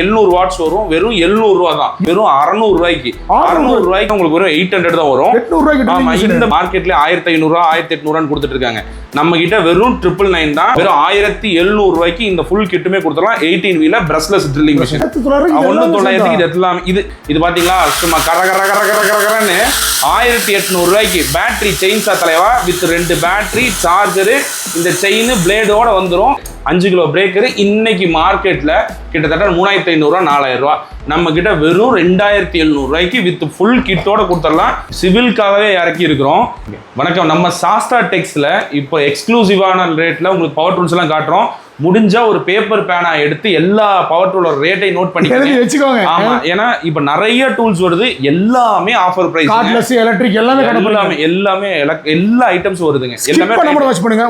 எழுநூறு வாட்ஸ் வரும். வெறும் எழுநூறு ரூபா தான் வெறும் அறநூறு ரூபாய்க்கு. அறநூறு? ரூபாய்க்கு உங்களுக்கு வெறும் எயிட் ஹண்ட்ரட் தான் வரும். ஆமா. இந்த மார்க்கெட்ல ஆயிரத்தி ஐநூறு ரூபா ஆயிரத்தி எட்நூறுவான்னு கொடுத்துட்டு இருக்காங்க. நம்ம கிட்ட வெறும் ட்ரிபிள் நைன் தான். வெறும் ஆயிரத்தி எழுநூறு ரூபாய்க்கு இந்த ஃபுல் கிட்டுமே கொடுத்துடலாம். எயிட்டீன் வீல பிரஸ்லெஸ் ட்ரில்லிங் மிஷின் எல்லாமே தொள்ளாயிரத்துக்கு? இது எல்லாம் இது இது பாத்தீங்களா? சும்மா கர கர கர கர கர கரன்னு. ஆயிரத்தி எட்நூறு ரூபாய்க்கு பேட்டரி செயின்ஸா தலைவா வித் ரெண்டு பேட்டரி சார்ஜரு இந்த செயின் பிளேடோட வந்துரும். அஞ்சு கிலோ பிரேக்கரு இன்னைக்கு மார்க்கெட்ல கிட்டத்தட்ட மூணாயிரத்தி ஐநூறுரூவா நாலாயிரம் ரூபா நம்ம கிட்ட வெறும் ரெண்டாயிரத்தி எழுநூறு ரூபாய்க்கு வித் ஃபுல் கிட்டோட கொடுத்துடலாம். சிவில்காகவே இறக்கி இருக்கிறோம். வணக்கம். நம்ம சாஸ்தா டெக்ஸ்ல இப்போ எக்ஸ்க்ளூசிவான ரேட்ல உங்களுக்கு பவர் டூல்ஸ் எல்லாம் காட்டுறோம். முடிஞ்சா ஒரு பேப்பர் பேனா எடுத்து எல்லா பவர் டூலோட ரேட்டை நோட் பண்ணிக்கோங்க. வச்சுக்கோங்க. ஆமா ஏன்னா இப்ப நிறைய டூல்ஸ் வருது எல்லாமே ஆஃபர் பிரைஸ் கார்ட்லெஸ் எலக்ட்ரிக் எல்லாமே எல்லாமே எல்லாமே எல்லா ஐட்டம்ஸ் வருதுங்க. எல்லாமே பண்ண கூட வாட்ச் பண்ணுங்க.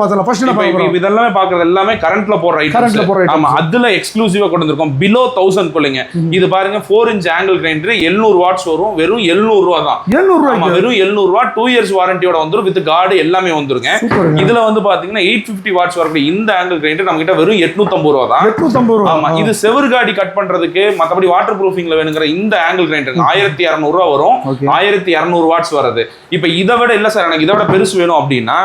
பார்த்தலாம் ஃபர்ஸ்ட் என்ன இதெல்லாமே பாக்குறது எல்லாமே கரண்ட்ல போடுற ஐட்டம்ஸ் items. ஆமா அதுல எக்ஸ்க்ளூசிவா கொண்டு வந்திருக்கோம். பிலோ தௌசண்ட் குள்ளைங்க இது பாருங்க four inch angle grinder 700 watts வரும். வெறும் 700 ரூபா தான். எழுநூறு ஆமா ரூபாய்க்கு வெறும் 700 ரூபா டூ இயர்ஸ் வாரண்டியோட வந்துரும். வித் கார்டு எல்லாமே வந்துருங்க. இதுல வந்து பாத்தீங்கன்னா எயிட் பிப்டி வாட்ஸ் வரக்கூடிய இந்த ஆங்கிள் கிரைண்டர் நம்ம கிட்ட வெறும் 850 ரூபா தான். எட்நூத்தம்பது ரூபா. ஆமா இது செவுரு காடி கட் பண்றதுக்கு மத்தபடி வாட்டர் ப்ரூஃபிங்ல வேணுங்கிற இந்த ஆங்கிள் கிரைண்டர் ஆயிரத்தி இரநூறு ரூபா வரும். ஆயிரத்தி இரநூறு வாட்ஸ் வருது இப்ப இதை விட இல்ல சார் எனக்கு இதை விட பெருசு வேணும் அப்படின்னா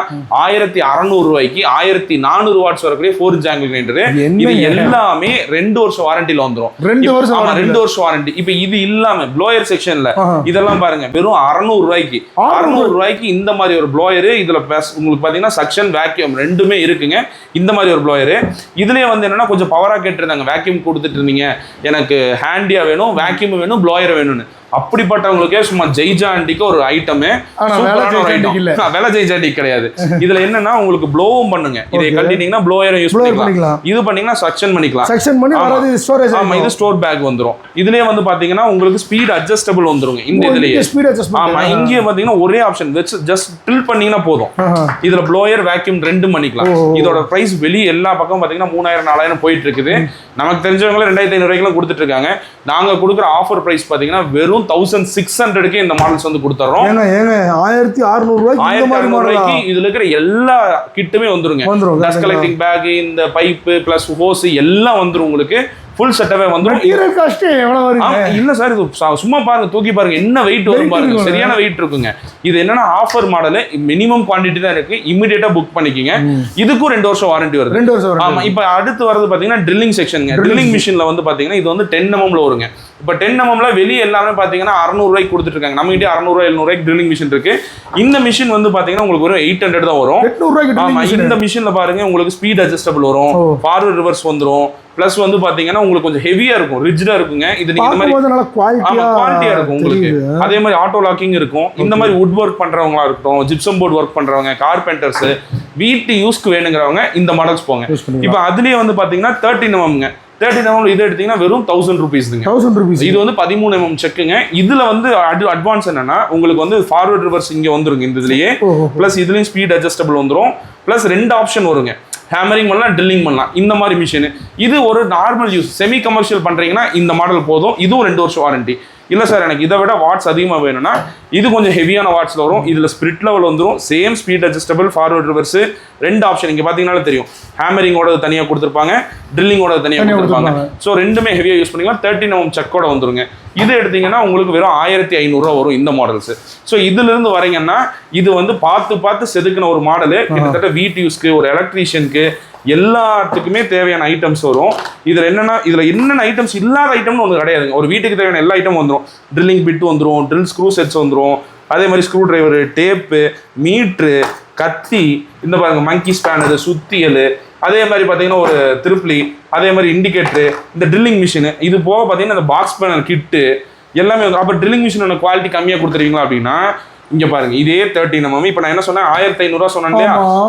ஆயிரத்தி அறநூறு ரூபாய்க்கு ஆயிரத்தி நானூறு வாட்ஸ் வரக்கூடிய ஃபோர் இன்ச் ஆங்கிள் கிரைண்டர் இது எல்லாமே ரெண்டு வருஷம் வாரண்டில வந்துரும். ரெண்டு வருஷம் ஆமா ரெண்டு வருஷம் வாரண்டி இப்ப இது இல்லாம ப்ளோயர் செக்ஷன்ல. இதெல்லாம் பாருங்க வெறும் அறநூறு ரூபாய்க்கு. அறநூறு. ரூபாய்க்கு இந்த மாதிரி ஒரு ப்ளோயர் இதுல உங்களுக்கு பாத்தீங்கன்னா சக்ஷன் வேக்யூம் ரெண்டுமே இருக்குங்க. இந்த மாதிரி ஒரு ப்ளோயர் இதுலேயே வந்து என்னன்னா கொஞ்சம் பவராக கேட்டிருந்தாங்க. வேக்யூம் கொடுத்துட்டு இருந்தீங்க. எனக்கு ஹேண்டியா வேணும் வேக்யூம் வேணும் ப்ளோயர் வேணும்னு. அப்படிப்பட்டவங்களுக்கே சும்மா ஜெய்ஜாண்டிக்கு ஒரு ஐட்டமே வேலை ஜெய்ஜாண்டிக்கு கிடையாது. இதுல என்னன்னா உங்களுக்கு ப்ளோவும் பண்ணுங்க. இதை. கட்டிட்டீங்கன்னா ப்ளோயரும் யூஸ் பண்ணிக்கலாம். இது பண்ணீங்கன்னா சக்ஷன் பண்ணிக்கலாம். செக்ஷன் பண்ணி. வராது ஸ்டோரேஜ் ஆமா இது ஸ்டோர் பேக் வந்துரும். இதுலயே வந்து பாத்தீங்கன்னா உங்களுக்கு ஸ்பீட் அட்ஜஸ்டபிள் வந்துருங்க இந்த இதுலயே. ஸ்பீட் அட்ஜஸ்ட்மெண்ட் ஆமா இங்கே பாத்தீங்கன்னா ஒரே ஆப்ஷன் ஜஸ்ட் டில் பண்ணீங்கன்னா போதும். இதுல ப்ளோயர் வேக்யூம் ரெண்டும் பண்ணிக்கலாம். இதோட பிரைஸ் வெளிய எல்லா பக்கம் பாத்தீங்கன்னா மூணாயிரம் நாலாயிரம் போயிட்டு இருக்குது. நமக்கு தெரிஞ்சவங்க ரெண்டாயிரத்தி கொடுத்துட்டு இருக்காங்க நாங்க கொடுக்குற ஆஃபர் பிரைஸ் பாத்தீங்கன்னா வெறும் தௌசண்ட் சிக்ஸ் ஹண்ட்ரடுக்கு இந்த மாடல்ஸ் வந்து கொடுத்துறோம். ஆயிரத்தி அறுநூறு ரூபாய்க்கு இந்த ஆயிரத்தி மாதிரி அறுநூறு மாடலா ரூபாய்க்கு இதுல இருக்கிற எல்லா கிட்டுமே வந்துருங்க. டஸ்ட் கலெக்டிங் பேக் இந்த பைப்பு பிளஸ் ஹோஸ் எல்லாம் வந்துரும் உங்களுக்கு. ஃபுல் செட்டவே வந்துரும். மெட்டீரியல் காஸ்ட் எவ்வளவு ஆமா, இல்ல சார் இது சும்மா பாருங்க தூக்கி பாருங்க என்ன வெயிட் வரும் பாருங்க. சரியான வெயிட் இருக்குங்க. இது என்னன்னா ஆஃபர் மாடல் மினிமம் குவாண்டிட்டி தான் இருக்கு. இமிடியேட்டா புக் பண்ணிக்கிங்க. இதுக்கும் ரெண்டு வருஷம் வாரண்டி வருது. ரெண்டு வருஷம் ஆமா இப்ப அடுத்து வரது பாத்தீங்கன்னா ட்ரில்லிங் செக்ஷனுங்க ட்ரில்லிங் மிஷின்ல வந்து பாத்தீங்கன்னா இது வந்து டென் எம்எம்ல வருங்க. இப்ப டென் எம்எம்ல வெளியே எல்லாமே பாத்தீங்கன்னா அறுநூறு ரூபாய்க்கு கொடுத்துட்டு இருக்காங்க. நம்ம கிட்ட அறுநூறு ரூபாய் எழுநூறு ரூபாய்க்கு ட்ரில்லிங் மிஷின் இருக்கு. இந்த மிஷின் வந்து பாத்தீங்கன்னா உங்களுக்கு ஒரு எயிட் ஹண்ட்ரட் தான் வரும். இந்த மிஷின்ல பாருங்க உங்களுக்கு ஸ்பீட் அட்ஜஸ்டபிள் வரும். ஃபார்வர்ட் ரிவர்ஸ் வந்துரும். பிளஸ் வந்து பாத்தீங்கன்னா உங்களுக்கு கொஞ்சம் ஹெவியா இருக்கும் ரிஜிடா இருக்குங்க. இது நீங்க இந்த மாதிரி குவாலிட்டியா இருக்கும் உங்களுக்கு. அதே மாதிரி ஆட்டோ லாக்கிங் இருக்கும். இந்த மாதிரி வுட் ஒர்க் பண்றவங்களா இருக்கட்டும் ஜிப்சம் போர்டு ஒர்க் பண்றவங்க கார்பெண்டர்ஸ் வீட்டு யூஸ்க்கு வேணுங்கிறவங்க இந்த மாடல்ஸ் போங்க. இப்போ அதுலயே வந்து பாத்தீங்கன்னா தேர்ட்டின் எம்எம்ங்க தேர்ட்டின் எம்எம் இது எடுத்தீங்கன்னா வெறும் தௌசண்ட் ருபீஸ்ங்க தௌசண்ட் ருபீஸ் இது வந்து பதிமூணு எம்எம் செக்குங்க இதுல வந்து அட் அட்வான்ஸ் என்னன்னா உங்களுக்கு வந்து ஃபார்வர்ட் ரிவர்ஸ் இங்க வந்துருங்க இந்த இதுலயே. ப்ளஸ் இதுலயும் ஸ்பீட் அட்ஜஸ்டபிள் வந்துரும். ப்ளஸ் ரெண்டு ஆப்ஷன் வருங்க. ஹேமரிங் பண்ணலாம் ட்ரில்லிங் பண்ணலாம். இந்த மாதிரி மிஷின் இது ஒரு நார்மல் யூஸ் செமி கமர்ஷியல் பண்றீங்கன்னா இந்த மாடல் போதும். இதுவும் ரெண்டு வருஷம் வாரண்டி இல்ல சார் எனக்கு இதை விட வாட்ஸ் அதிகமா வேணும்னா இது கொஞ்சம் ஹெவியான வாட்ஸ்ல வரும். இதுல ஸ்பிரிட் லெவல் வந்துரும். Same speed adjustable forward reverse ரெண்டு ஆப்ஷன் இங்க பாத்தீங்கன்னாலே தெரியும். ஹேமரிங்கோட தனியா கொடுத்துருப்பாங்க ட்ரில்லிங்கோட தனியா தனியா கொடுத்துருப்பாங்க. ஸோ ரெண்டுமே ஹெவியா யூஸ் பண்ணிக்கலாம். தேர்ட்டின் எம்எம் செக்கோட வந்துருங்க. இது எடுத்தீங்கன்னா உங்களுக்கு வெறும் ஆயிரத்தி ஐநூறுரூவா வரும் இந்த மாடல்ஸ் ஸோ இதுல இருந்து வரீங்கன்னா இது வந்து பார்த்து பார்த்து செதுக்கின ஒரு மாடலு கிட்டத்தட்ட வீட்டு யூஸ்க்கு ஒரு எலக்ட்ரீஷியனுக்கு எல்லாத்துக்குமே தேவையான ஐட்டம்ஸ் வரும். இதுல என்னன்னா இதுல என்னென்ன ஐட்டம்ஸ் இல்லாத ஐட்டம்னு ஒன்று கிடையாதுங்க. ஒரு வீட்டுக்கு தேவையான எல்லா ஐட்டம் வந்துரும். ட்ரில்லிங் பிட் வந்துரும் ட்ரில் ஸ்க்ரூ செட்ஸ் வந்துரும். அதே மாதிரி ஸ்க்ரூ டிரைவரு டேப்பு மீட்ரு கத்தி இந்த பாருங்க மங்கி ஸ்பேனரு சுத்தியல் அதே மாதிரி பார்த்தீங்கன்னா ஒரு திருப்ளி அதே மாதிரி இண்டிகேட்டரு இந்த ட்ரில்லிங் மிஷின் இது போக பார்த்தீங்கன்னா இந்த பாக்ஸ் பேனல் கிட்டு எல்லாமே வந்து அப்போ ட்ரில்லிங் மிஷினோட குவாலிட்டி கம்மியாக கொடுத்துருவீங்களா அப்படின்னா இங்க பாருங்க இதே தேர்ட்டின் எம்எம் இப்போ நான் என்ன சொன்னேன் ஆயிரத்தி ஐநூறுரூவா சொன்னேன்.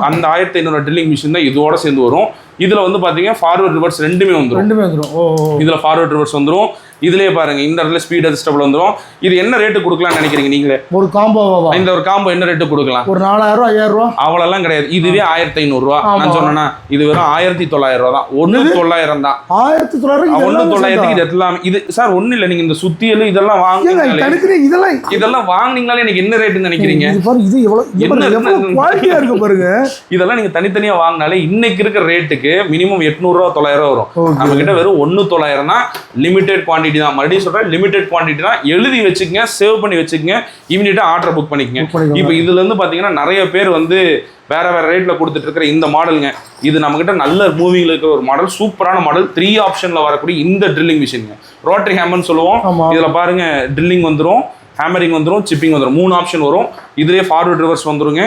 அந்த ஆயிரத்தி ஐநூறு ட்ரில்லிங் மிஷின் தான் இதோட சேர்ந்து வரும். இதுல வந்து பாத்தீங்கன்னா ஃபார்வர்ட் ரிவர்ஸ் ரெண்டுமே வந்துரும். ரெண்டுமே வந்துடும். இதுல ஃபார்வர்ட் ரிவர்ஸ் வந்துரும். இதுலயே பாருங்க இந்த இடத்துல ஸ்பீட் அட்ஜஸ்டபிள் வந்துரும். இது என்ன ரேட்டு கொடுக்கலாம்னு நினைக்கிறீங்க நீங்களே? ஒரு காம்போவா இந்த ஒரு காம்போ என்ன ரேட்டு கொடுக்கலாம்? ஒரு நாலாயிரம் ரூபா ஐயாயிரம் ரூபா? அவ்வளோலாம் கிடையாது. இதுவே ஆயிரத்தி ஐநூறுரூவா. நான் சொன்னேன்னா இது வெறும் ஆயிரத்தி தொள்ளாயிரம் ரூபா தான். ஒன்று தொள்ளாயிரம் தான். ஆயிரத்தி தொள்ளாயிரம் ஒன்று தொள்ளாயிரத்துக்கு இது எல்லாம் இது சார் ஒன்றும் இல்லை. நீங்க இந்த சுத்தியல் இதெல்லாம் தடுக்கிறேன் இதெல்லாம் இதெல்லாம் வாங்குனீங்களே எனக்கு என்ன ரேட்டுன்னு நினைக்கிறீங்க? இது எவ்வளவு இருக்கு? குவாலிட்டியா இருக்கு பாருங்க. இதெல்லாம் நீங்க தனித்தனியா வாங்கினாலே இன்னைக்கு இருக்கிற ரேட்டுக்கு மினிமம் எட்நூறுரூவா தொள்ளாயிரம் வரும். நம்ம கிட்ட வெறும் ஒன்று தொள்ளாயிரம் தான் லிமிடெட் குவான்டிட்டி தான். மறுபடியும் சொல்றேன் லிமிடெட் குவான்டிட்டி தான். எழுதி வச்சுக்கங்க சேவ் பண்ணி வச்சுக்கங்க. இமீடியட்டா ஆர்டர் புக் பண்ணிக்கங்க. இப்போ இதுல இருந்து பாத்தீங்கன்னா நிறைய பேர் வந்து வேற வேற ரேட்ல கொடுத்துட்டு இருக்கிற இந்த மாடலுங்க இது நம்ம கிட்ட நல்ல மூவிங்ல இருக்கிற ஒரு மாடல் சூப்பரான மாடல் த்ரீ ஆப்ஷன்ல வரக்கூடிய இந்த ட்ரில்லிங் மிஷினுங்க ரோட்டரி ஹேமர்னு சொல்லுவோம். இதுல பாருங்க ட்ரில்லிங் வந்துரும் ஹேமரிங் வந்துரும் சிப்பிங் வந்துரும். மூணு ஆப்ஷன் வரும். இதுலயே ஃபார்வர்ட் ரிவர்ஸ் வந்துருங்க.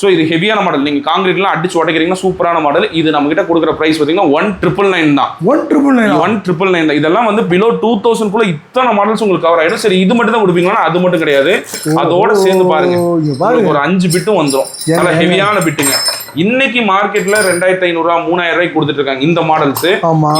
ஸோ இது ஹெவியான மாடல் நீங்கள் காங்கிரீட்லாம் அடிச்சு உடைக்கிறீங்கன்னா சூப்பரான மாடல் இது நம்ம கிட்ட கொடுக்குற ப்ரைஸ் பார்த்தீங்கன்னா ஒன் ட்ரிபிள் நைன் தான். One triple nine one triple nine தான். இதெல்லாம் வந்து பிலோ டூ தௌசண்ட் குள்ள இத்தனை மாடல்ஸ் உங்களுக்கு கவர் ஆயிடும். சரி இது மட்டும் தான் கொடுப்பீங்களா? அது மட்டும் கிடையாது. அதோட சேர்ந்து பாருங்க. ஒரு அஞ்சு பிட்டும் வந்துரும். ஏங்க, நல்ல. ஹெவியான பிட்டுங்க இன்னைக்கு மார்க்கெட்ல ரெண்டாயிரத்தி ஐநூறுரூவா மூணாயிரம் ரூபாய்க்கு கொடுத்துட்டு இருக்காங்க இந்த மாடல்ஸ்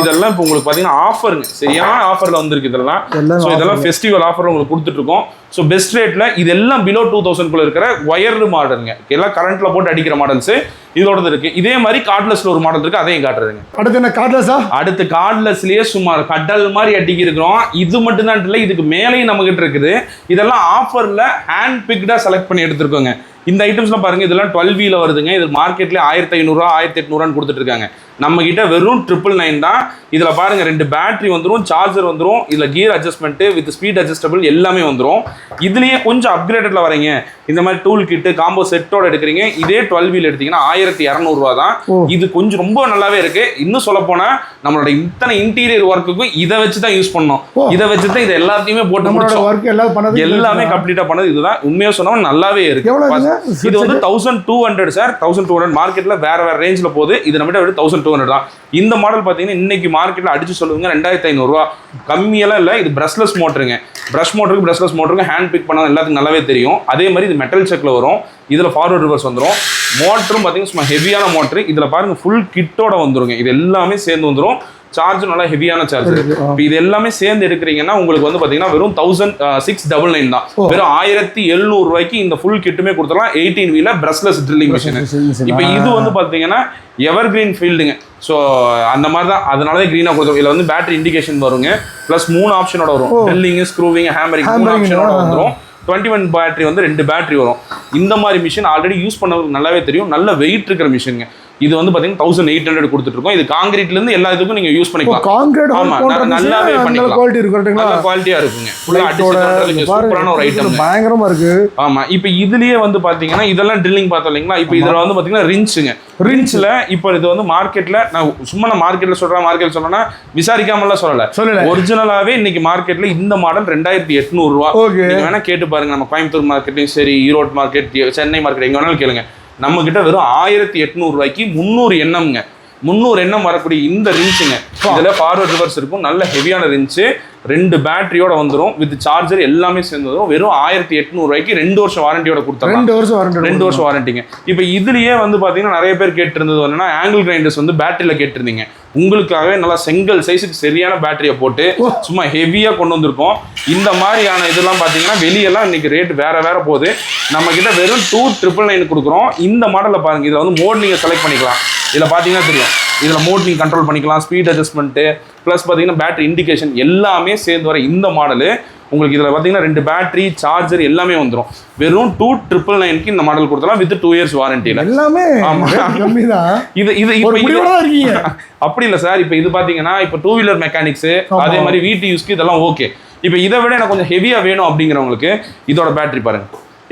இதெல்லாம் இப்போ உங்களுக்கு பாத்தீங்கன்னா ஆஃபருங்க சரியான ஆஃபர்ல வந்திருக்கு இதெல்லாம். ஸோ இதெல்லாம் ஃபெஸ்டிவல் ஆஃபர் உங்களுக்கு கொடுத்துட்டு இருக்கோம். ஸோ பெஸ்ட் ரேட்ல இதெல்லாம் பிலோ டூ தௌசண்ட் குள்ள இருக்கிற ஒயர்டு மாடலுங்க எல்லாம் கரண்ட்ல போட்டு அடிக்கிற மாடல்ஸ் இதோடது இருக்கு. இதே மாதிரி கார்ட்லெஸ்ல ஒரு மாடல் இருக்கு. அதையும் காட்டுறதுங்க. அடுத்து என்ன கார்ட்லெஸ்ஸா அடுத்து கார்ட்லெஸ்லயே சுமார் கடல் மாதிரி அடிக்கி இருக்கிறோம். இது மட்டும் தான் இல்லை இதுக்கு மேலேயும் நம்ம கிட்ட இருக்குது. இதெல்லாம் ஆஃபர்ல ஹேண்ட் பிக்டா செலக்ட் பண்ணி எடுத்திருக்கோங்க. இந்த ஐட்டம்ஸ்லாம் பாருங்க இதெல்லாம் டுவெல் வீல வருதுங்க. இது மார்க்கெட்ல ஆயிரத்தி ஐநூறுரூவா ஆயிரத்தி எட்நூறுவான்னு கொடுத்துட்டு இருக்காங்க நம்ம கிட்ட வெறும் ட்ரிபிள் நைன் தான். இதுல பாருங்க ரெண்டு பேட்டரி வந்துரும் சார்ஜர் வந்துரும் இதுல gear adjustment with speed adjustable எல்லாமே வந்துரும். இதுலயே கொஞ்சம் அப்கிரேடட்ல வரீங்க இந்த மாதிரி டூல் கிட்டு காம்போ செட்டோட எடுக்கிறீங்க. இதே டுவெல் வீல் எடுத்தீங்கன்னா ஆயிரத்தி இரநூறுவா தான். இது கொஞ்சம் ரொம்ப நல்லாவே இருக்கு. இன்னும் சொல்ல போனா நம்மளோட இத்தனை இன்டீரியர் ஒர்க்குக்கும் இதை வச்சு தான் யூஸ் பண்ணோம். இதை வச்சு தான் இதை எல்லாத்தையுமே போட்டு எல்லாம் பண்ணது எல்லாமே கம்ப்ளீட்டா பண்ணது இதுதான். உண்மையா சொன்னா நல்லாவே இருக்கு? இது வந்து thousand two hundred sir thousand two hundred மார்க்கெட்ல வேற வேற ரேஞ்சில் போகுது. இது நம்மகிட்ட தௌசண்ட் டூ ஹண்ட்ரட் தான். இந்த மாடல் பார்த்தீங்கன்னா இன்னைக்கு மார்க்கெட்ல அடிச்சு சொல்லுங்க ரெண்டாயிரத்தி ஐநூறுரூவா கம்மியெல்லாம் இல்லை இது பிரஷ்லெஸ் மோட்டருங்க பிரஷ் மோட்டருக்கு பிரஷ்லெஸ் மோட்டருக்கு ஹேண்ட் பிக் பண்ண எல்லாத்துக்கும் நல்லாவே தெரியும். அதே மாதிரி இது மெட்டல் செக்ல வரும். இதுல ஃபார்வர்ட் ரிவர்ஸ் வந்துரும். மோட்டரும் பார்த்தீங்கன்னா சும்மா ஹெவியான மோட்டர் இதுல பாருங்க ஃபுல் கிட்டோட வந்துருங்க. இது எல்லாமே சேர்ந்து வந்துரும். சார்ஜ் நல்லா ஹெவியான சார்ஜர் இப்போ இது எல்லாமே சேர்ந்து எடுக்கிறீங்கன்னா உங்களுக்கு வந்து பாத்தீங்கன்னா வெறும் தௌசண்ட் சிக்ஸ் டபுள் நைன் தான். வெறும் ஆயிரத்தி எழுநூறு ரூபாய்க்கு இந்த ஃபுல் கிட்டுமே கொடுத்துடலாம். எயிட்டீன் வீல பிரஷ்லெஸ் ட்ரில்லிங் மிஷின் இப்போ இது வந்து பாத்தீங்கன்னா எவர் கிரீன் ஃபீல்டுங்க ஸோ அந்த மாதிரி தான். அதனால தான் க்ரீனாக கொடுத்தோம் இதில் வந்து பேட்டரி இண்டிகேஷன் வருங்க. ப்ளஸ் மூணு ஆப்ஷனோட வரும். ட்ரில்லிங் ஸ்க்ரூவிங் ஹேமரிங் மூணு ஆப்ஷனோட ஆ. வந்துரும். டுவெண்ட்டி ஒன் பேட்டரி வந்து ரெண்டு பேட்டரி வரும். இந்த மாதிரி மிஷின் ஆல்ரெடி யூஸ் பண்ணவங்களுக்கு நல்லாவே தெரியும். நல்ல வெயிட் இருக்கிற மிஷினுங்க இது வந்து பாத்தீங்கன்னா தௌசண்ட் எயிட் ஹண்ட்ரட் கொடுத்துட்டு இந்த காங்கிரீட்ல இருந்து எல்லா இதுக்கும் நீங்க யூஸ் பண்ணிக்கலாம். கான்கிரீட் ஆமா, நல்லாவே நல்ல பண்ணிக்கலாம். குவாலிட்டி இருக்கு நல்ல குவாலிட்டியா இருக்குங்க. ஃபுல்லா அடிச்சு சூப்பரான ஒரு ஐட்டம் பயங்கரமா இருக்கு. ஆமா இப்போ இதுலயே வந்து பாத்தீங்கன்னா இதெல்லாம் ட்ரில்லிங் பார்த்தோம் இல்லைங்களா? இப்போ இதுல வந்து பாத்தீங்கன்னா ரின்ச்சுங்க ரின்ச்ல இப்போ இது வந்து மார்க்கெட்ல நான் சும்மா நான் மார்க்கெட்ல சொல்றேன் மார்க்கெட் சொல்லணும்னா விசாரிக்காமலாம் சொல்லல. சொல்லல. ஒரிஜினலாவே இன்னைக்கு மார்க்கெட்ல இந்த மாடல் ரெண்டாயிரத்தி எட்நூறு ரூபா. வேணா கேட்டு பாருங்க நம்ம கோயம்புத்தூர் மார்க்கெட்லயும் சரி ஈரோடு மார்க்கெட் சென்னை மார்க்கெட் எங்க வேணாலும் கேளுங்க. நம்ம கிட்ட வெறும் ஆயிரத்தி எட்நூறு ரூபாய்க்கு முந்நூறு எண்ணம்ங்க. முந்நூறு எண்ணம் வரக்கூடிய இந்த ரின்ச்சுங்க இதுல ஃபார்வர்ட் ரிவர்ஸ் இருக்கும். நல்ல ஹெவியான ரின்ச்சு ரெண்டு பேட்டரியோட வந்துரும். வித் சார்ஜர் எல்லாமே சேர்ந்து வரும் வெறும் ஆயிரத்தி எட்நூறு ரூபாய்க்கு ரெண்டு வருஷம் வாரண்டியோட கொடுத்துடலாம். ரெண்டு வருஷம் வரண்டு ரெண்டு வருஷம் வாரண்டிங்க இப்போ இதுலயே வந்து பாத்தீங்கன்னா நிறைய பேர் கேட்டிருந்தது என்னன்னா ஆங்கிள் கிரைண்டர்ஸ் வந்து பேட்டரியில கேட்டிருந்தீங்க. உங்களுக்காகவே நல்லா செங்கல் சைஸுக்கு சரியான பேட்டரியை போட்டு சும்மா ஹெவியா கொண்டு வந்திருக்கோம். இந்த மாதிரியான இதெல்லாம் பாத்தீங்கன்னா வெளியெல்லாம் இன்னைக்கு ரேட் வேற வேற போகுது. நம்ம கிட்ட வெறும் டூ ட்ரிபிள் நைன் கொடுக்குறோம். இந்த மாடலை பாருங்க. இதுல வந்து மோட் நீங்க செலக்ட் பண்ணிக்கலாம். இதுல பாத்தீங்கன்னா தெரியும். இதுல மோட் நீங்க கண்ட்ரோல் பண்ணிக்கலாம் ஸ்பீட் அட்ஜஸ்ட்மெண்ட்டு ப்ளஸ் பாத்தீங்கன்னா பேட்டரி இண்டிகேஷன் எல்லாமே சேர்ந்து வர இந்த மாடலு உங்களுக்கு இதில் பார்த்தீங்கன்னா ரெண்டு பேட்டரி சார்ஜர் எல்லாமே வந்துடும் வெறும் டூ ட்ரிபிள் நைனுக்கு இந்த மாடல் கொடுத்தலாம் வித் டூ இயர்ஸ் வாரண்டியில் எல்லாமே இது இது அப்படி இல்லை சார் இப்போ இது பார்த்தீங்கன்னா இப்போ டூ வீலர் மெக்கானிக்ஸ். அதே மாதிரி வீட்டு யூஸ்க்கு இதெல்லாம் ஓகே இப்போ இதை விட எனக்கு கொஞ்சம் ஹெவியாக வேணும் அப்படிங்கிறவங்களுக்கு இதோட பேட்டரி பாருங்க.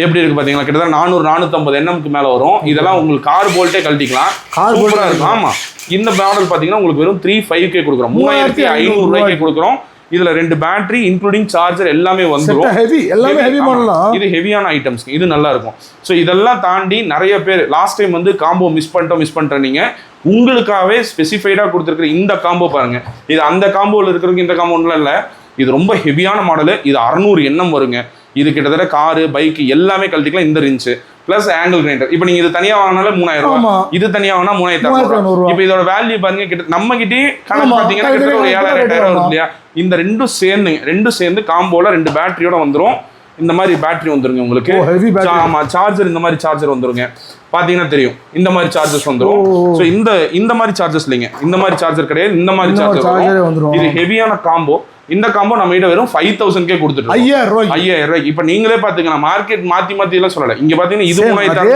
எப்படி இருக்கு பாத்தீங்களா? கிட்டத்தட்ட நானூறு நானூற்றம்பது எண்ணம்க்கு மேலே வரும். இதெல்லாம் உங்களுக்கு கார் போல்ட்டே கழட்டிக்கலாம். Bolt சூப்பராக இருக்கும். ஆமா. இந்த மாடல் பார்த்தீங்கன்னா உங்களுக்கு வெறும் த்ரீ ஃபைவ் கே கொடுக்குறோம். மூவாயிரத்தி ஐநூறு ரூபாய்க்கு கொடுக்குறோம். இதுல ரெண்டு பேட்டரி இன்க்ளூடிங் சார்ஜர் எல்லாமே வந்துரும். ஹெவி எல்லாமே ஹெவி ஆமா. மாடல் தான் இது ஹெவியான ஐட்டம்ஸ் இது நல்லா இருக்கும். ஸோ இதெல்லாம் தாண்டி நிறைய பேர் லாஸ்ட் டைம் வந்து காம்போ மிஸ் பண்ணிட்டோம் மிஸ் பண்ணிட்டோம் நீங்க. உங்களுக்காகவே ஸ்பெசிஃபைடா கொடுத்துருக்குற இந்த காம்போ பாருங்க. இது அந்த காம்போல இருக்கிறவங்க இந்த காம்போல இல்ல. இது ரொம்ப ஹெவியான மாடலு இது அறநூறு எண்ணம் வருங்க. இது கிட்டத்தட்ட காரு பைக் எல்லாமே கழட்டிக்கலாம் இந்த ரின்ச்சு பிளஸ் ஆங்கிள் கிரைண்டர் இப்போ நீங்க இது தனியா வாங்கினாலே மூணாயிரம். ரூபாய். இது தனியா வாங்கினா மூணாயிரத்தி மூவாயிரத்தி அறுநூறு ஐநூறு ரூபா. இப்போ இதோட வேல்யூ பாருங்க கிட்ட நம்ம கிட்டே கணக்கு பாத்தீங்கன்னா கிட்டத்தட்ட ஒரு ஏழாயிரம் எட்டாயிரம். வருது இல்லையா இந்த ரெண்டும் சேர்ந்துங்க ரெண்டும் சேர்ந்து காம்போல ரெண்டு பேட்டரியோட வந்துரும். இந்த மாதிரி பேட்டரி வந்துருங்க உங்களுக்கு. ஆமா சார்ஜர் இந்த மாதிரி சார்ஜர் வந்துருங்க. பாத்தீங்கன்னா தெரியும். இந்த மாதிரி சார்ஜஸ் வந்துரும். சோ இந்த இந்த மாதிரி சார்ஜஸ் இல்லைங்க. இந்த மாதிரி சார்ஜர் கிடையாது இந்த மாதிரி சார்ஜர் வரும். இது ஹெவியான காம்போ இந்த காம்போ நம்ம கிட்ட வெறும் ஃபைவ் தௌசண்ட்கே கொடுத்துட்டு ஐயாயிரம் ரூபாய்க்கு. ஐயாயிரம் ரூபாய்க்கு. இப்போ நீங்களே பாத்துக்கலாம் மார்க்கெட் மாத்தி மாத்தி எல்லாம் சொல்லல. இங்க பாத்தீங்கன்னா இது மூணாயிரத்தி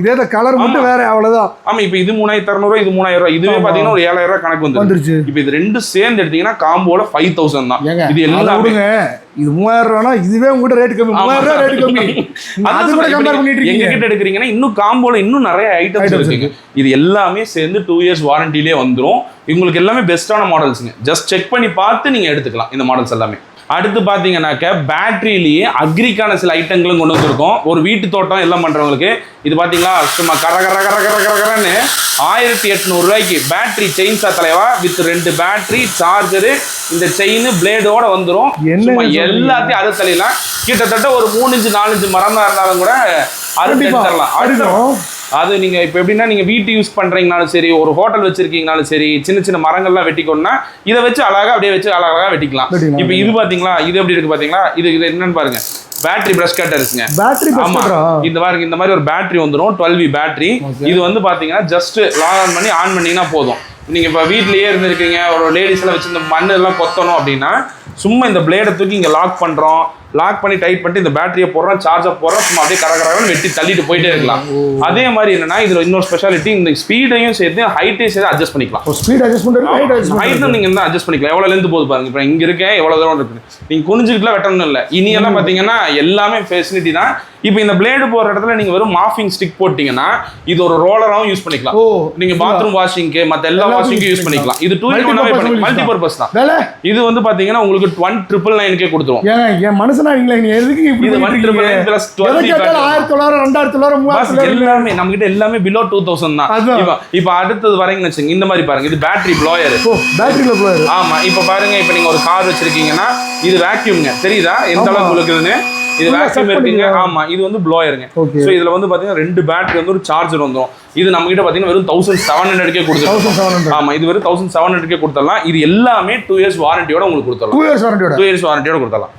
இதே தான் கலர் மட்டும் வேற அவ்வளவுதான். ஆமா இப்போ இது மூணாயிரத்தி அறுநூறு இது மூணாயிரம் ரூபாய் இதுவே. பாத்தீங்கன்னா ஒரு ஏழாயிரம் ரூபாய் கணக்கு வந்து வந்துருச்சு. இப்போ இது ரெண்டு சேர்ந்து எடுத்தீங்கன்னா காம்போல ஃபைவ் தௌசண்ட் தான். இது எல்லாமே இது மூவாயிரம் ரூபானா இதுவே உங்ககிட்ட ரேட் கம்மி. மூவாயிரம் ரூபாய் ரேட் கம்மி. அது கூட கம்பேர் பண்ணிட்டு எங்க கிட்ட எடுக்கிறீங்கன்னா இன்னும் காம்போல இன்னும் நிறைய ஐட்டம்ஸ் இருக்குங்க இது எல்லாமே சேர்ந்து டூ இயர்ஸ் வாரண்டிலே வந்துரும். உங்களுக்கு எல்லாமே பெஸ்ட்டான மாடல்ஸுங்க ஜஸ்ட் செக் பண்ணி பார்த்து நீங்க எடுத்துக்கலாம் இந்த மாடல்ஸ் எல்லாமே. அடுத்து பாத்தீங்கன்னாக்க பேட்டரியிலேயே அக்ரிக்கான சில ஐட்டங்களும் கொண்டு வந்திருக்கோம். ஒரு வீட்டு தோட்டம் எல்லாம் பண்றவங்களுக்கு இது பாத்தீங்களா சும்மா கர கர கர கர கர கரன்னு ஆயிரத்தி எட்நூறு ரூபாய்க்கு பேட்டரி செயின் சா தலைவா? வித் ரெண்டு பேட்டரி சார்ஜரு இந்த செயின் பிளேடோட சொல்றீங்க? எல்லாத்தையும் அறுத்து தள்ளிடலாம். கிட்டத்தட்ட ஒரு மூணு இன்ச்சு நாலு இன்ச்சு மரம் தான் இருந்தாலும் கூட எடுத்துடலாம். அடுத்தோம் அடுத்தோம் அது நீங்க இப்போ எப்படின்னா நீங்க வீட்டு யூஸ் பண்றீங்கனாலும் சரி ஒரு ஹோட்டல் வச்சிருக்கீங்கனாலும் சரி சின்ன சின்ன மரங்கள்லாம் வெட்டிக்கணும்னா இதை வச்சு அழகா அப்படியே வச்சு அழகா வெட்டிக்கலாம். இப்போ இது பாத்தீங்களா? இது எப்படி இருக்கு பாத்தீங்களா? இது இது என்னன்னு பாருங்க. பேட்டரி பிரஷ் கட்டர்ஸ்ங்க பேட்டரி ஆமா. இந்த மாதிரி இந்த மாதிரி ஒரு பேட்டரி வந்துடும் டுவெல் வி பேட்டரி. இது வந்து பாத்தீங்கன்னா ஜஸ்ட் லாக் ஆன் பண்ணி ஆன் பண்ணீங்கன்னா போதும். நீங்க இப்ப வீட்லயே இருந்திருக்கீங்க ஒரு லேடிஸ் எல்லாம் வச்சு இந்த மண்ணு எல்லாம் கொத்தணும் அப்படின்னா சும்மா இந்த பிளேடை தூக்கி இங்க லாக் பண்றோம். லாக் பண்ணி டைட் பண்ணிட்டு இந்த பேட்டரியை போடுறோம் சார்ஜர் போடுறோம் சும்மா அப்படியே கரகரன்னு வெட்டி தள்ளிட்டு போயிட்டே இருக்கலாம். அதே மாதிரி என்னன்னா இதுல இன்னொரு ஸ்பெஷாலிட்டி இந்த ஸ்பீடையும் சேர்த்து ஹைட்டையும் சேர்த்து அட்ஜஸ்ட் பண்ணிக்கலாம். ஸ்பீட் அட்ஜஸ்ட் பண்றது ஹைட் நீங்க அட்ஜஸ்ட் பண்ணிக்கலாம். எவ்வளவு லென்த் போகுது பாருங்க. இப்போ இங்க இருக்கேன் எவ்வளவு தூரம் இருக்கு. நீங்க குனிஞ்சுக்கிட்டுலாம் வெட்டணும் இல்ல. இனி எல்லாம் பாத்தீங்கன்னா எல்லாமே ஃபெசிலிட்டி தான். இப்போ இந்த பிளேடு போற இடத்துல நீங்க வெறும் மாஃபிங் ஸ்டிக் போட்டீங்கன்னா இது ஒரு ரோலராகவும் யூஸ் பண்ணிக்கலாம். நீங்க பாத்ரூம் வாஷிங்க்கு மத்த எல்லா வாஷிங்க்கும் யூஸ் பண்ணிக்கலாம். இது டூ Multi-purpose use மல்டி தான். பர்பஸ் தான் இது வந்து பாத்தீங்கன்னா உங்களுக்கு டுவென் ட்ரிபிள் நைன்கே கொடுத்துரும். என் மனுஷனா நீங்களே நீங்க எதுக்கு இது எதை twelve கேட்டாலும் battery. ஆயிரத்தி தொள்ளாயிரம் ரெண்டாயிரத்தி தொள்ளாயிரம் மூவாயிரத்தி எல்லாமே நம்ம கிட்ட எல்லாமே பிலோ டூ தௌசண்ட் தான். இப்போ அடுத்தது வரீங்கன்னு வச்சுங்க இந்த மாதிரி பாருங்க இது பேட்டரி ப்ளோயர் பேட்டரியில போயிரு ஆமா இப்ப பாருங்க இப்ப நீங்க ஒரு கார் வச்சிருக்கீங்கன்னா இது வேக்யூம்ங்க தெரியுதா? எந்த. அளவுக்கு இருக்குதுன்னு இது வேக்யூம் இருக்குங்க. ஆமா இது வந்து ப்ளோயருங்க. சோ இதுல வந்து பாத்தீங்கன்னா ரெண்டு பேட்டரி வந்து ஒரு சார்ஜர் வந்துரும். இது நம்ம கிட்ட பாத்தீங்கன்னா வெறும் தௌசண்ட் செவன் ஹண்ட்ரட்கே ஹண்ட்ரட் ஆமா இது வெறும் தௌசண்ட் செவன் ஹண்ட்ரட்கே கொடுத்துடலாம். இது எல்லாமே டூ இயர்ஸ் வாரண்டியோட உங்களுக்கு கொடுத்துடலாம். டூ இயர்ஸ் வாரண்டியோட டூ இயர்ஸ் வாரண்டியோட கொடுத்துடலாம்.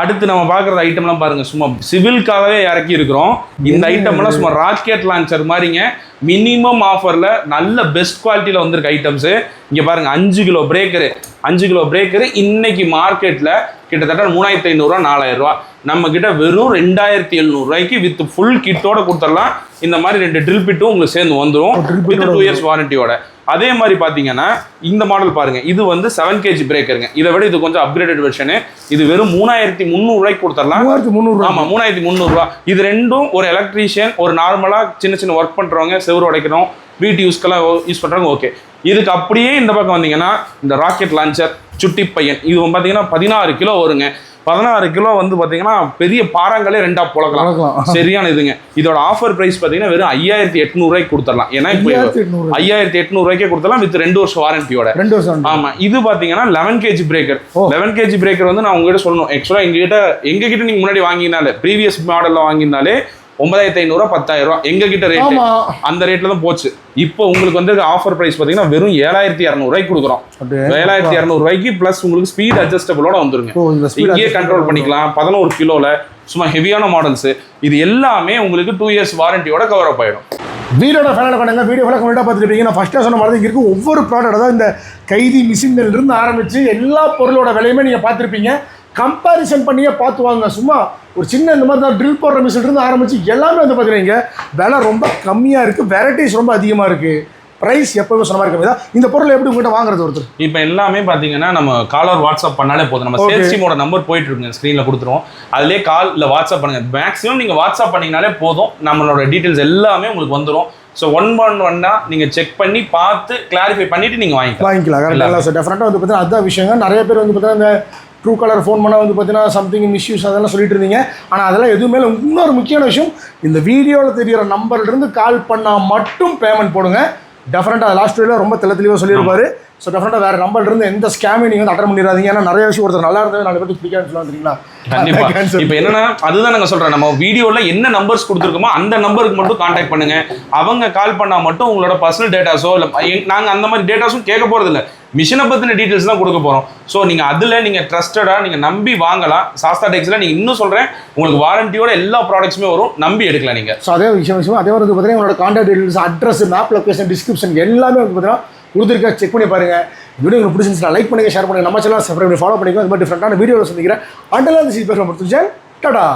அடுத்து நம்ம பார்க்குற ஐட்டம்லாம் பாருங்க சும்மா சிவில்காகவே இறக்கி இருக்கிறோம். இந்த ஐட்டம்லாம் சும்மா ராக்கெட் லான்ச்சர் மாதிரிங்க. மினிமம் ஆஃபரில் நல்ல பெஸ்ட் குவாலிட்டியில் வந்திருக்க ஐட்டம்ஸு இங்கே பாருங்க அஞ்சு கிலோ பிரேக்கரு அஞ்சு கிலோ பிரேக்கரு இன்னைக்கு மார்க்கெட்டில் கிட்டத்தட்ட மூணாயிரத்தி ஐநூறுரூவா நாலாயிரம் ரூபா நம்ம கிட்ட வெறும் ரெண்டாயிரத்தி எழுநூறுவாய்க்கு வித் ஃபுல் கிட்டோட கொடுத்துடலாம். இந்த மாதிரி ரெண்டு ட்ரில் பிட்டும் உங்களுக்கு சேர்ந்து வந்துடும் வித் டூ இயர்ஸ் வாரண்டியோட அதே மாதிரி பார்த்தீங்கன்னா இந்த மாடல் பாருங்க. இது வந்து செவன் கேஜி பிரேக்கருங்க இதை விட இது கொஞ்சம் அப்கிரேடட் வெர்ஷனு இது வெறும் மூணாயிரத்தி முந்நூறுரூவாய்க்கு கொடுத்துடலாம். மூவாயிரத்தி முந்நூறு ஆமா மூணாயிரத்தி முந்நூறுரூவா இது ரெண்டும் ஒரு எலக்ட்ரீஷியன் ஒரு நார்மலா சின்ன சின்ன ஒர்க் பண்றவங்க செவுரு உடைக்கணும் வீட்டு யூஸ்க்கெல்லாம் யூஸ் பண்றவங்க ஓகே இதுக்கு அப்படியே இந்த பக்கம் வந்தீங்கன்னா இந்த ராக்கெட் லான்ச்சர் சுட்டி பையன் இது பார்த்தீங்கன்னா பதினாறு கிலோ வருங்க. பதினாறு கிலோ வந்து பார்த்தீங்கன்னா பெரிய பாறாங்களே ரெண்டா புழக்கலாம். சரியான இதுங்க. இதோட ஆஃபர் பிரைஸ் பார்த்தீங்கன்னா வெறும் ஐயாயிரத்தி எட்நூறுவாய்க்கு கொடுத்துடலாம். ஏன்னா இப்போ ஐயாயிரத்தி எட்நூறு. ஐயாயிரத்தி எட்நூறுவாய்க்கே கொடுத்துடலாம் வித் ரெண்டு வருஷம் வாரண்டியோட. ரெண்டு வருஷம் ஆமா. இது பாத்தீங்கன்னா eleven KG breaker. Eleven KG breaker வந்து நான் உங்ககிட்ட சொல்லணும். ஆக்சுவலா எங்ககிட்ட எங்க கிட்ட நீங்க முன்னாடி வாங்கினாலே ப்ரீவியஸ் மாடல்ல வாங்கினாலே ஒன்பதாயிரத்தி ஐநூறுவா பத்தாயிரம் ரூபா எங்க கிட்ட ரேட் அந்த ரேட்ல தான் போச்சு. இப்போ உங்களுக்கு வந்து ஆஃபர் பிரைஸ் பாத்தீங்கன்னா வெறும் ஏழாயிரத்தி இரநூறுவாய்க்கு கொடுக்குறோம். ஏழாயிரத்தி இரநூறுவாய்க்கு பிளஸ் உங்களுக்கு ஸ்பீட் அட்ஜஸ்டபிளோட வந்துருங்க. இங்கேயே கண்ட்ரோல் பண்ணிக்கலாம். பதினோரு கிலோல சும்மா ஹெவியான மாடல்ஸ் இது எல்லாமே உங்களுக்கு டூ இயர்ஸ் வாரண்டியோட கவர் அப் ஆயிடும். வீடியோட ஃபைனல் பண்ணுங்க. வீடியோ ஃபுல்லாக கம்ப்ளீட்டாக பார்த்துருப்பீங்க நான் ஃபஸ்ட்டாக சொன்ன மாதிரி தான் இங்க இருக்கு. ஒவ்வொரு ப்ராடக்ட் அதாவது இந்த கைதி மிஷின்கள் இருந்து ஆரம்பிச்சு எல்லா பொருளோட விலையுமே நீங்கள் பார்த்துருப்பீங்க. கம்பேரிசன் பண்ணியே பார்த்து வாங்க சும்மா ஒரு சின்ன இந்த மாதிரி தான் ட்ரில் போடுற மிஷின் இருந்து ஆரம்பிச்சு எல்லாமே வந்து பார்த்துருவீங்க விலை ரொம்ப கம்மியாக இருக்குது வெரைட்டிஸ் ரொம்ப அதிகமாக இருக்குது ப்ரைஸ் எப்பவுமே சொன்ன மாதிரி தான் இந்த பொருளை எப்படி உங்கள்கிட்ட வாங்குறது ஒருத்தர்? இப்போ எல்லாமே பார்த்தீங்கன்னா நம்ம காலர் வாட்ஸ்அப் பண்ணாலே போதும். நம்ம. சேல்ஸ் டீமோட நம்பர் போயிட்டு இருக்குங்க ஸ்க்ரீனில் கொடுத்துருவோம். அதுலேயே கால் இல்லை வாட்ஸ்அப் பண்ணுங்க. மேக்ஸிமம் நீங்கள் வாட்ஸ்அப் பண்ணீங்கனாலே போதும். நம்மளோட டீட்டெயில்ஸ் எல்லாமே உங்களுக்கு வந்துடும் ஸோ ஒன் ஒன் ஒன்னா நீங்கள் செக் பண்ணி பார்த்து கிளாரிஃபை பண்ணிட்டு நீங்கள் வாங்கிக்கலாம். வாங்கிக்கலாம். கரெக்டாக சார் டெஃபரெண்ட்டாக வந்து பார்த்தீங்கன்னா அதுதான் விஷயங்க. நிறைய பேர் வந்து பார்த்தீங்கன்னா இந்த ட்ரூ கலர் ஃபோன் பண்ணால் வந்து பார்த்தீங்கன்னா சம்திங் மிஸ்யூஸ் அதெல்லாம் சொல்லிட்டு இருந்தீங்க. ஆனால் அதெல்லாம் எதுவுமே இல்லை இன்னொரு முக்கியமான விஷயம் இந்த வீடியோவில் தெரிகிற நம்பர்லேருந்து கால் பண்ணால் மட்டும் பேமெண்ட் போடுங்க. டெஃபரெண்ட்டாக லாஸ்ட் வீடியோவில் ரொம்ப தெள்ள தெளிவாக சொல்லியிருப்பாரு ஸோ டெஃபரெண்ட்டாக வேறு நம்பர்லேருந்து எந்த ஸ்கேமையும் நீங்கள் வந்து அட்டன் பண்ணிடாதீங்க. ஏன்னா நிறைய விஷயம் ஒருத்தர் நல்லா இருந்தது நாலு பேருக்கு பிடிக்காதுன்னு சொல்லுவாங்க தெரியுங்களா? கண்டிப்பா. அதான் cancel. இப்போ என்னன்னா அதுதான் நாங்க சொல்றேன். நம்ம வீடியோல என்ன நம்பர்ஸ் கொடுத்துருக்கோமோ அந்த நம்பருக்கு மட்டும் காண்டாக்ட் பண்ணுங்க. அவங்க கால் பண்ணா மட்டும் உங்களோட பர்சனல் டேட்டாஸோ இல்ல எங்க- நாங்க அந்த மாதிரி டேட்டாஸும் கேட்க போறது இல்ல மிஷினை பத்தின டீடைல்ஸ் தான் கொடுக்க போறோம். ஸோ நீங்க அதுல நீங்க ட்ரஸ்டடா நீங்க நம்பி வாங்கலாம். சாஸ்தா டெக்ஸ்ல நீங்க இன்னும் சொல்றேன். உங்களுக்கு வாரண்டியோட எல்லா ப்ராடக்ட்ஸுமே வரும். நம்பி எடுக்கலாம் நீங்க. ஸோ அதே விஷயம் விஷயம். அதே வந்து பார்த்தீங்கன்னா உங்களோட contact details address map location description எல்லாமே பார்த்தீங்கன்னா கொடுத்துருக்கா செக் பண்ணி பாருங்க. வீடியோ உங்களுக்கு பிடிச்சிருந்துச்சுன்னா லைக் பண்ணுங்க ஷேர் பண்ணுங்க. நம்ம சேனல் சப்ஸ்கிரைப் பண்ணி ஃபாலோ பண்ணிக்கோ அது மாதிரி டிஃப்ரெண்டான வீடியோவில் சந்திக்கிறேன். அண்டலாந்து சி பேர் டாடா